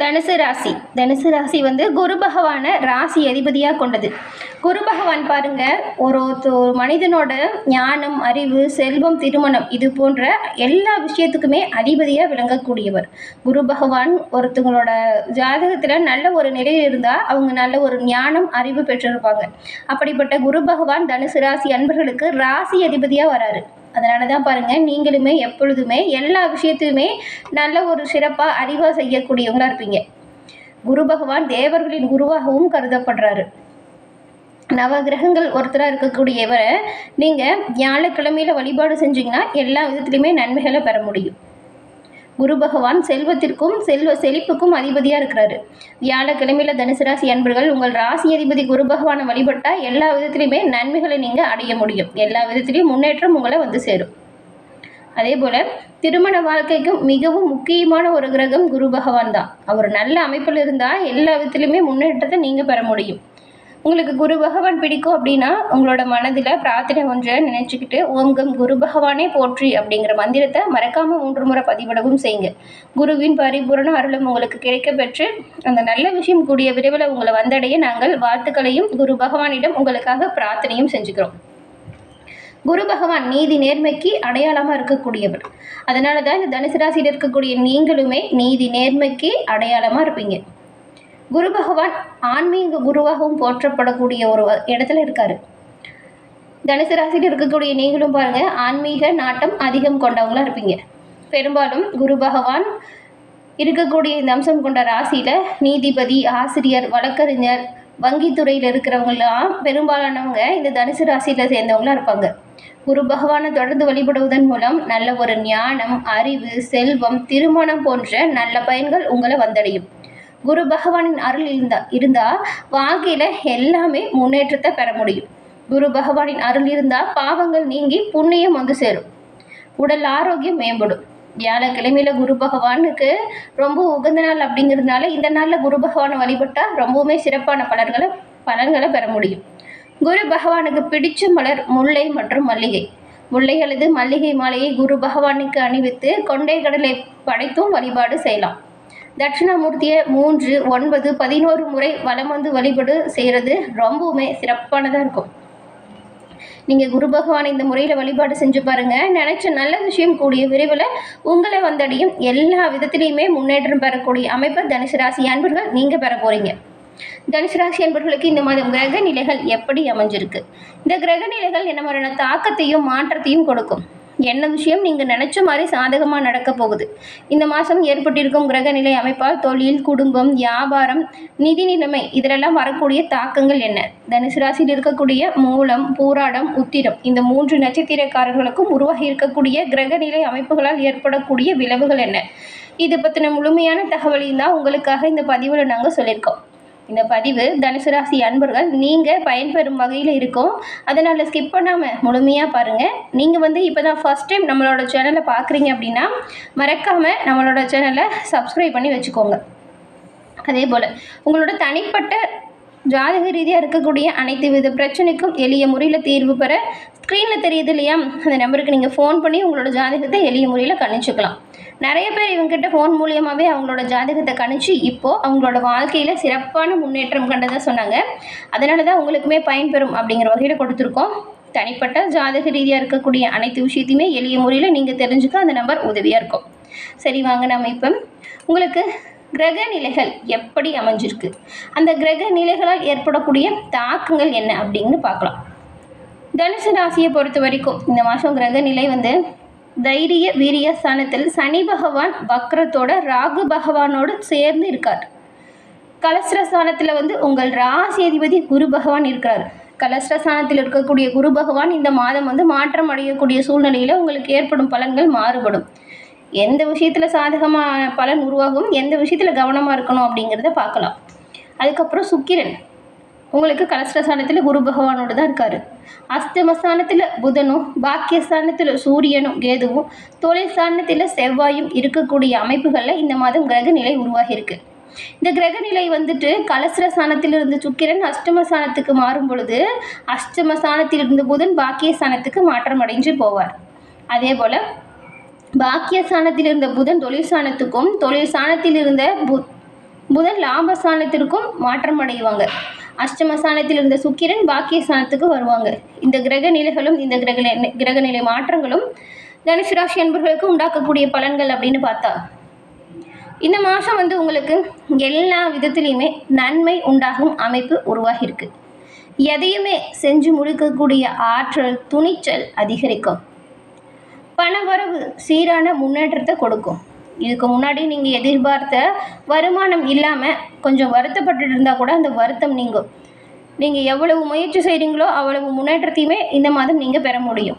தனுசு ராசி. தனுசு ராசி வந்து குரு பகவானை ராசி அதிபதியாக கொண்டது. குரு பகவான் பாருங்க ஒரு ஒரு மனிதனோட ஞானம் அறிவு செல்வம் திருமணம் இது போன்ற எல்லா விஷயத்துக்குமே அதிபதியாக விளங்கக்கூடியவர். குரு பகவான் ஒருத்தவங்களோட ஜாதகத்தில் நல்ல ஒரு நிலையில் இருந்தால் அவங்க நல்ல ஒரு ஞானம் அறிவு பெற்றிருப்பாங்க. அப்படிப்பட்ட குரு பகவான் தனுசு ராசி அன்பர்களுக்கு ராசி அதிபதியாக வராரு. அதனால தான் பாருங்கள் நீங்களுமே எப்பொழுதுமே எல்லா விஷயத்தையுமே நல்ல ஒரு சிறப்பாக அறிவாக செய்யக்கூடியவங்களாக இருப்பீங்க. குரு பகவான் தேவர்களின் குருவாகவும் கருதப்படுறாரு. நவகிரகங்கள் ஒருத்தராக இருக்கக்கூடியவரை நீங்கள் வியாழக்கிழமையில் வழிபாடு செஞ்சீங்கன்னா எல்லா விதத்துலையுமே நன்மைகளை பெற முடியும். குரு பகவான் செல்வத்திற்கும் செல்வ செழிப்புக்கும் அதிபதியாக இருக்கிறாரு. வியாழக்கிழமையில் தனுசு ராசி அன்பர்கள் உங்கள் ராசி அதிபதி குரு பகவானை வழிபட்டால் எல்லா விதத்திலையுமே நன்மைகளை நீங்கள் அடைய முடியும். எல்லா விதத்துலேயும் முன்னேற்றம் உங்களை வந்து சேரும். அதே போல் திருமண வாழ்க்கைக்கும் மிகவும் முக்கியமான ஒரு கிரகம் குரு பகவான் தான். அவர் நல்ல அமைப்பில் இருந்தால் எல்லா விதத்துலையுமே முன்னேற்றத்தை நீங்கள் பெற முடியும். உங்களுக்கு குரு பகவான் பிடிக்கும் அப்படின்னா உங்களோட மனதில் பிரார்த்தனை ஒன்றை நினச்சிக்கிட்டு உங்கள் குரு பகவானே போற்றி அப்படிங்கிற மந்திரத்தை மறக்காமல் மூன்று முறை பதிவிடவும் செய்யுங்க. குருவின் பரிபூரண அருளும் உங்களுக்கு கிடைக்க பெற்று அந்த நல்ல விஷயம் கூடிய விரைவில் உங்களை வந்தடைய நாங்கள் வாழ்த்துக்களையும் குரு பகவானிடம் உங்களுக்காக பிரார்த்தனையும் செஞ்சுக்கிறோம். குரு பகவான் நீதி நேர்மைக்கு அடையாளமாக இருக்கக்கூடியவர். அதனால தான் இந்த தனுசு ராசியில் இருக்கக்கூடிய நீங்களுமே நீதி நேர்மைக்கு அடையாளமாக இருப்பீங்க. குரு பகவான் ஆன்மீக குருவாகவும் போற்றப்படக்கூடிய ஒரு வ- இடத்துல இருக்காரு. தனுசு ராசியில் இருக்கக்கூடிய நீங்களும் பாருங்க ஆன்மீக நாட்டம் அதிகம் கொண்டவங்களா இருப்பீங்க. பெரும்பாலும் குரு பகவான் இருக்கக்கூடிய இந்த அம்சம் கொண்ட ராசியில் நீதிபதி ஆசிரியர் வழக்கறிஞர் வங்கித்துறையில் இருக்கிறவங்களாம் பெரும்பாலானவங்க இந்த தனுசு ராசியில் சேர்ந்தவங்களா இருப்பாங்க. குரு பகவானை தொடர்ந்து வழிபடுவதன் மூலம் நல்ல ஒரு ஞானம் அறிவு செல்வம் திருமணம் போன்ற நல்ல பயன்கள் உங்களை வந்தடையும். குரு பகவானின் அருள் இருந்தா இருந்தால் வாழ்க்கையில் எல்லாமே முன்னேற்றத்தை பெற முடியும். குரு பகவானின் அருள் இருந்தால் பாவங்கள் நீங்கி புண்ணியம் வந்து சேரும். உடல் ஆரோக்கியம் மேம்படும். வியாழக்கிழமையில குரு பகவானுக்கு ரொம்ப உகந்த நாள் அப்படிங்கிறதுனால இந்த நாளில் குரு பகவானை வழிபட்டால் ரொம்பவுமே சிறப்பான பலன்களை பலன்களை பெற முடியும். குரு பகவானுக்கு பிடிச்ச மலர் முல்லை மற்றும் மல்லிகை. முல்லை அல்லது மல்லிகை மாலையை குரு பகவானுக்கு அணிவித்து கொண்டை கடலை படைத்தும் வழிபாடு செய்யலாம். தட்சிணாமூர்த்தியை மூன்று ஒன்பது பதினோரு முறை வலம் வந்து வழிபாடு செய்கிறது ரொம்பவுமே சிறப்பானதாக இருக்கும். நீங்கள் குரு பகவானை இந்த முறையில் வழிபாடு செஞ்சு பாருங்கள் நினச்ச நல்ல விஷயம் கூடிய விரைவில் உங்களை வந்தடையும் எல்லா விதத்திலையுமே முன்னேற்றம் பெறக்கூடிய அமைப்பை தனுசு ராசி அன்பர்கள் நீங்கள் பெற போகிறீங்க தனுசு ராசி அன்பர்களுக்கு இந்த மாதம் கிரக நிலைகள் எப்படி அமைஞ்சிருக்கு? இந்த கிரக நிலைகள் என்ன மாதிரியான தாக்கத்தையும் மாற்றத்தையும் கொடுக்கும். என்ன விஷயம்? நீங்கள் நினச்ச மாதிரி சாதகமாக நடக்க போகுது. இந்த மாதம் ஏற்பட்டிருக்கும் கிரக நிலை அமைப்பால் தொழில் குடும்பம் வியாபாரம் நிதி நிலைமை இதிலெல்லாம் வரக்கூடிய தாக்கங்கள் என்ன? தனுசு ராசியில் இருக்கக்கூடிய மூலம் பூராடம் உத்திரம் இந்த மூன்று நட்சத்திரக்காரர்களுக்கும் உருவாகி இருக்கக்கூடிய கிரக நிலை அமைப்புகளால் ஏற்படக்கூடிய விளைவுகள் என்ன? இது பற்றின முழுமையான தகவலையும் தான் உங்களுக்காக இந்த பதிவில் நாங்கள் சொல்லியிருக்கோம். இந்த பதிவு தனுசு ராசி அன்பர்கள் நீங்கள் பயன்பெறும் வகையில் இருக்கும். அதனால் ஸ்கிப் பண்ணாமல் முழுமையாக பாருங்கள் நீங்கள் வந்து இப்போ தான் ஃபஸ்ட் டைம் நம்மளோட சேனலை பார்க்குறீங்க அப்படின்னா மறக்காமல் நம்மளோட சேனலை சப்ஸ்கிரைப் பண்ணி வச்சுக்கோங்க. அதே போல் உங்களோட தனிப்பட்ட ஜாதக ரீதியாக இருக்கக்கூடிய அனைத்து வித பிரச்சனைக்கும் எளிய முறையில் தீர்வு பெற ஸ்க்ரீனில் தெரியுது இல்லையா? அந்த நம்பருக்கு நீங்கள் ஃபோன் பண்ணி உங்களோட ஜாதகத்தை எளிய முறையில் கணிச்சுக்கலாம். நிறைய பேர் இவங்ககிட்ட ஃபோன் மூலியமாகவே அவங்களோட ஜாதகத்தை கணிச்சு இப்போது அவங்களோட வாழ்க்கையில் சிறப்பான முன்னேற்றம் கண்டதாக சொன்னாங்க. அதனால தான் உங்களுக்குமே பயன்பெறும் அப்படிங்கிற வகையில் கொடுத்துருக்கோம். தனிப்பட்ட ஜாதக ரீதியாக இருக்கக்கூடிய அனைத்து விஷயத்தையுமே எளிய முறையில் நீங்கள் தெரிஞ்சுக்க அந்த நம்பர் உதவியாக இருக்கும். சரி வாங்க நம்ம இப்போ உங்களுக்கு கிரக நிலைகள் எப்படி அமைஞ்சிருக்கு? அந்த கிரக நிலைகளால் ஏற்படக்கூடிய தாக்கங்கள் என்ன அப்படின்னு பார்க்கலாம். தனுசு ராசியை பொறுத்த வரைக்கும் இந்த மாதம் கிரக நிலை வந்து தைரிய வீரிய ஸ்தானத்தில் சனி பகவான் வக்ரத்தோட ராகு பகவானோடு சேர்ந்து இருக்கார். கலஸ்ரஸ்தானத்தில் வந்து உங்கள் ராசி அதிபதி குரு பகவான் இருக்கிறார். கலஸ்ரஸ்தானத்தில் இருக்கக்கூடிய குரு பகவான் இந்த மாதம் வந்து மாற்றம் அடையக்கூடிய சூழ்நிலையில் உங்களுக்கு ஏற்படும் பலன்கள் மாறுபடும். எந்த விஷயத்தில் சாதகமான பலன் உருவாகும் எந்த விஷயத்தில் கவனமாக இருக்கணும் அப்படிங்கிறத பார்க்கலாம். அதுக்கப்புறம் சுக்கிரன். உங்களுக்கு கலஸ்ரஸ்தானத்தில் குரு பகவானோடு தான் இருக்கார். அஸ்தமஸ்தானத்தில் புதனும் பாக்கியஸ்தானத்தில் சூரியனும் கேதுவும் தொழில் ஸ்தானத்தில் செவ்வாயும் இருக்கக்கூடிய அமைப்புகளில் இந்த மாதம் கிரக நிலை உருவாகியிருக்கு. இந்த கிரக நிலை வந்துட்டு கலசரஸ்தானத்திலிருந்து சுக்கிரன் அஷ்டமஸ்தானத்துக்கு மாறும் பொழுது அஷ்டம ஸ்தானத்திலிருந்து புதன் பாக்கியஸ்தானத்துக்கு மாற்றம் அடைஞ்சு போவார். அதே போல் பாக்கியஸ்தானத்தில் இருந்த புதன் தொழில் தொழிற்சானத்தில் தொழில் இருந்த பு புதன் லாபஸ்தானத்திற்கும் மாற்றம் அடைவாங்க. அஷ்டமஸ்தானத்தில் இருந்த சுக்கிரன் பாக்கியஸ்தானத்துக்கு வருவாங்க. இந்த கிரக நிலைகளும் இந்த கிரக நிலை- கிரக நிலை மாற்றங்களும் தனுசு ராசி அன்பர்களுக்கு உண்டாக்கக்கூடிய பலன்கள் அப்படின்னு பார்த்தா இந்த மாதம் வந்து உங்களுக்கு எல்லா விதத்துலேயுமே நன்மை உண்டாகும் அமைப்பு உருவாகியிருக்கு. எதையுமே செஞ்சு முடிக்கக்கூடிய ஆற்றல் துணிச்சல் அதிகரிக்கும். பணவரவு சீரான முன்னேற்றத்தை கொடுக்கும். இதுக்கு முன்னாடி நீங்கள் எதிர்பார்த்த வருமானம் இல்லாமல் கொஞ்சம் வருத்தப்பட்டுட்டு இருந்தால் கூட அந்த வருத்தம் நீங்கும். நீங்கள் எவ்வளவு முயற்சி செய்கிறீங்களோ அவ்வளவு முன்னேற்றத்தையுமே இந்த மாதம் நீங்கள் பெற முடியும்.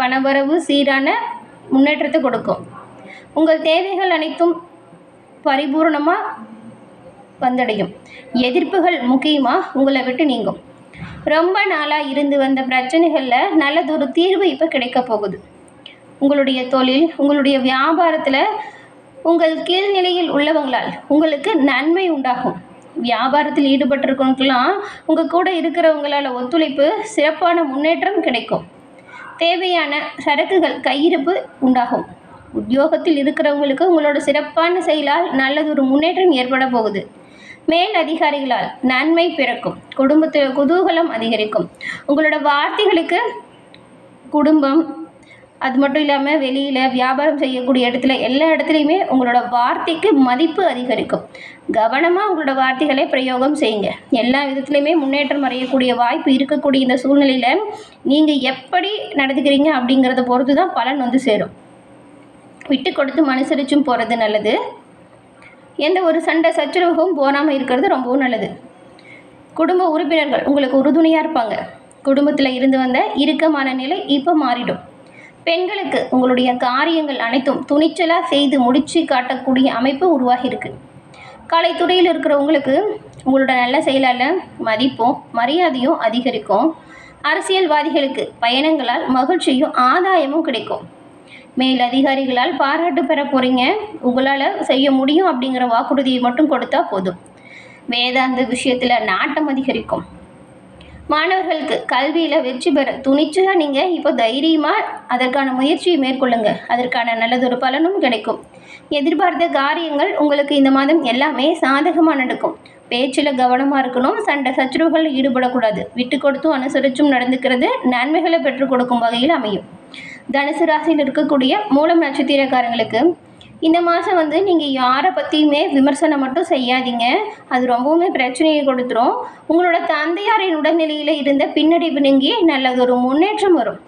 பணவரவு சீரான முன்னேற்றத்தை கொடுக்கும். உங்கள் தேவைகள் அனைத்தும் பரிபூர்ணமாக வந்தடையும். எதிர்ப்புகள் முக்கியமாக உங்களை விட்டு நீங்கும். ரொம்ப நாளாக இருந்து வந்த பிரச்சனைகளில் நல்லதொரு தீர்வு இப்போ கிடைக்க போகுது. உங்களுடைய தொழில் உங்களுடைய வியாபாரத்தில் உங்கள் கீழ்நிலையில் உள்ளவங்களால் உங்களுக்கு நன்மை உண்டாகும். வியாபாரத்தில் ஈடுபட்டிருக்கவங்களுக்கெல்லாம் உங்கள் கூட இருக்கிறவங்களால் ஒத்துழைப்பு சிறப்பான முன்னேற்றம் கிடைக்கும். தேவையான சரக்குகள் கையிருப்பு உண்டாகும். உத்தியோகத்தில் இருக்கிறவங்களுக்கு உங்களோட சிறப்பான செயலால் நல்லதொரு முன்னேற்றம் ஏற்பட போகுது. மேல் அதிகாரிகளால் நன்மை பிறக்கும். குடும்பத்தில் குதூகலம் அதிகரிக்கும். உங்களோட வார்த்தைகளுக்கு குடும்பம் அது மட்டும் இல்லாமல் வெளியில் வியாபாரம் செய்யக்கூடிய இடத்துல எல்லா இடத்துலையுமே உங்களோட வார்த்தைக்கு மதிப்பு அதிகரிக்கும். கவனமாக உங்களோட வார்த்தைகளை பிரயோகம் செய்யுங்க. எல்லா விதத்துலையுமே முன்னேற்றம் அடையக்கூடிய வாய்ப்பு இருக்கக்கூடிய இந்த சூழ்நிலையில் நீங்கள் எப்படி நடந்துக்கிறீங்க அப்படிங்கிறத பொறுத்து தான் பலன் வந்து சேரும். விட்டு கொடுத்து மனுசரிச்சும் போகிறது நல்லது. எந்த ஒரு சண்டை சச்சரவுக்கும் போகாமல் இருக்கிறது ரொம்பவும் நல்லது. குடும்ப உறுப்பினர்கள் உங்களுக்கு உறுதுணையாக இருப்பாங்க. குடும்பத்தில் இருந்து வந்த இறுக்கமான நிலை இப்போ மாறிடும். பெண்களுக்கு உங்களுடைய காரியங்கள் அனைத்தும் துணிச்சலாக செய்து முடிச்சு காட்டக்கூடிய அமைப்பு உருவாகியிருக்கு கலைத்துறையில் இருக்கிறவங்களுக்கு உங்களோட நல்ல செயலால் மதிப்பும் மரியாதையும் அதிகரிக்கும். அரசியல்வாதிகளுக்கு பயணங்களால் மகிழ்ச்சியும் ஆதாயமும் கிடைக்கும். மேல் அதிகாரிகளால் பாராட்டு பெற போகிறீங்க உங்களால் செய்ய முடியும் அப்படிங்கிற வாக்குறுதியை மட்டும் கொடுத்தா போதும். வேதாந்த விஷயத்தில் நாட்டம் அதிகரிக்கும். மாணவர்களுக்கு கல்வியில் வெற்றி பெற துணிச்சலாக நீங்கள் இப்போ தைரியமாக அதற்கான முயற்சியை மேற்கொள்ளுங்க. அதற்கான நல்லதொரு பலனும் கிடைக்கும். எதிர்பார்த்த காரியங்கள் உங்களுக்கு இந்த மாதம் எல்லாமே சாதகமாக நடக்கும். பேச்சில் கவனமாக இருக்கணும். சண்டை சச்சரவுகள் ஈடுபடக்கூடாது. விட்டு கொடுத்தும் அனுசரிச்சும் நடந்துக்கிறது நன்மைகளை பெற்றுக் கொடுக்கும் வகையில் அமையும். தனுசு ராசியில் இருக்கக்கூடிய மூலம் நட்சத்திரக்காரங்களுக்கு இந்த மாதம் வந்து நீங்கள் யாரை பற்றியுமே விமர்சனம் மட்டும் செய்யாதீங்க. அது ரொம்பவுமே பிரச்சனையை கொடுத்துரும். உங்களோட தந்தையாரின் உடல்நிலையில் இருந்த பின்னடைவு நீங்கி நல்லதொரு முன்னேற்றம் வரும்.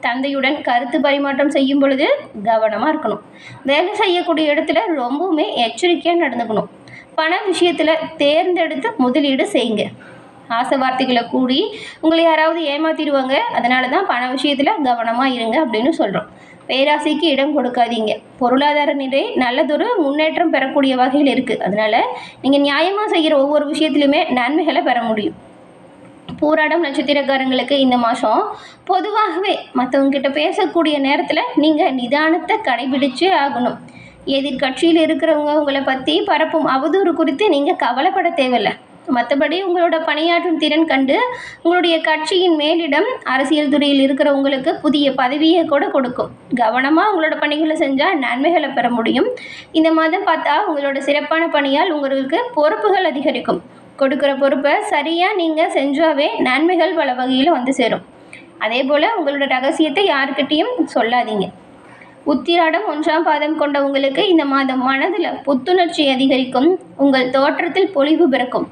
தந்தையுடன் கருத்து பரிமாற்றம் செய்யும் பொழுது கவனமாக இருக்கணும். வேலை செய்யக்கூடிய இடத்துல ரொம்பவுமே எச்சரிக்கையாக நடந்துக்கணும். பண விஷயத்தில் தேர்ந்தெடுத்து முதலீடு செய்யுங்க. ஆசை வார்த்தைகளை கூடி உங்களை யாராவது ஏமாத்திடுவாங்க. அதனால தான் பண விஷயத்தில் கவனமாக இருங்க அப்படின்னு சொல்கிறோம் பேராசைக்கு இடம் கொடுக்காதீங்க. பொருளாதார நிலை நல்லதொரு முன்னேற்றம் பெறக்கூடிய வகையில் இருக்குது அதனால் நீங்கள் நியாயமாக செய்கிற ஒவ்வொரு விஷயத்துலையுமே நன்மைகளை பெற முடியும். பூராடம் நட்சத்திரக்காரங்களுக்கு இந்த மாதம் பொதுவாகவே மற்றவங்ககிட்ட பேசக்கூடிய நேரத்தில் நீங்கள் நிதானத்தை கடைபிடிச்சே ஆகணும். எதிர்கட்சியில் இருக்கிறவங்க உங்களை பற்றி பரப்பும் அவதூறு குறித்து நீங்கள் கவலைப்பட தேவையில்லை. மற்றபடி உங்களோட பணியாற்றும் திறன் கண்டு உங்களுடைய கட்சியின் மேலிடம் அரசியல் துறையில் இருக்கிறவங்களுக்கு புதிய பதவியை கூட கொடுக்கும். கவனமாக உங்களோட பணிகளை செஞ்சால் நன்மைகளை பெற முடியும். இந்த மாதம் பார்த்தா உங்களோட சிறப்பான பணியால் உங்களுக்கு பொறுப்புகள் அதிகரிக்கும். கொடுக்குற பொறுப்பை சரியாக நீங்கள் செஞ்சாவே நன்மைகள் பல வகையில் வந்து சேரும். அதே போல் உங்களோட ரகசியத்தை யாருக்கிட்டேயும் சொல்லாதீங்க. உத்திராடம் ஒன்றாம் பாதம் கொண்ட உங்களுக்கு இந்த மாதம் மனதில் புத்துணர்ச்சி அதிகரிக்கும். உங்கள் தோற்றத்தில் பொலிவு பிறக்கும்.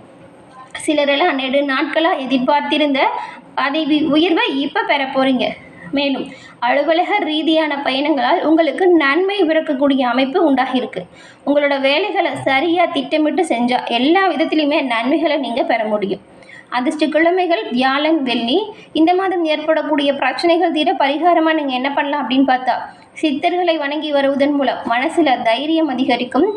சிலரெல்லாம் நெடு நாட்களாக எதிர்பார்த்திருந்த பதவி உயர்வை இப்போ பெற போகிறீங்க மேலும் அலுவலக ரீதியான பயணங்களால் உங்களுக்கு நன்மை பிறக்கக்கூடிய அமைப்பு உண்டாகியிருக்கு. உங்களோட வேலைகளை சரியாக திட்டமிட்டு செஞ்சால் எல்லா விதத்துலையுமே நன்மைகளை நீங்கள் பெற முடியும். அதிர்ஷ்ட கிழமைகள் வியாழன் வெள்ளி இந்த மாதம் ஏற்படக்கூடிய பிரச்சனைகள் தீர பரிகாரமாக நீங்கள் என்ன பண்ணலாம் அப்படின்னு பார்த்தா சித்தர்களை வணங்கி வருவதன் மூலம் மனசில் தைரியம் அதிகரிக்கும்.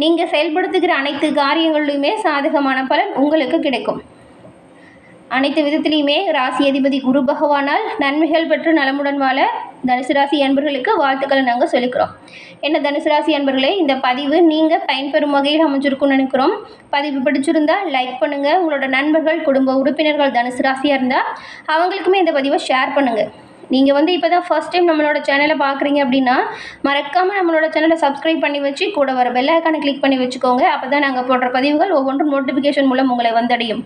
நீங்கள் செயல்படுத்துகிற அனைத்து காரியங்களிலுமே சாதகமான பலன் உங்களுக்கு கிடைக்கும். அனைத்து விதத்திலையுமே ராசி அதிபதி குரு பகவானால் நன்மைகள் பெற்று நலமுடன் வாழ தனுசு ராசி அன்பர்களுக்கு வாழ்த்துக்களை நாங்கள் சொல்லிக்கிறோம். என்ன தனுசு ராசி அன்பர்களே இந்த பதிவு நீங்கள் பயன்பெறும் வகையில் அமைஞ்சிருக்கும்னு நினைக்கிறோம். பதிவு பிடிச்சிருந்தால் லைக் பண்ணுங்கள் உங்களோட நண்பர்கள் குடும்ப உறுப்பினர்கள் தனுசு ராசியாக இருந்தால் அவங்களுக்குமே இந்த பதிவை ஷேர் பண்ணுங்கள் நீங்கள் வந்து இப்போ தான் ஃபஸ்ட் டைம் நம்மளோட சேனலை பார்க்குறீங்க அப்படின்னா மறக்காமல் நம்மளோட சேனலை சப்ஸ்கிரைப் பண்ணி வச்சு கூட வர பெல் ஐக்கானை கிளிக் பண்ணி வச்சுக்கோங்க. அப்போ தான் நாங்கள் போடுற பதிவுகள் ஒவ்வொன்றும் நோட்டிஃபிகேஷன் மூலம் உங்களை வந்தடையும்.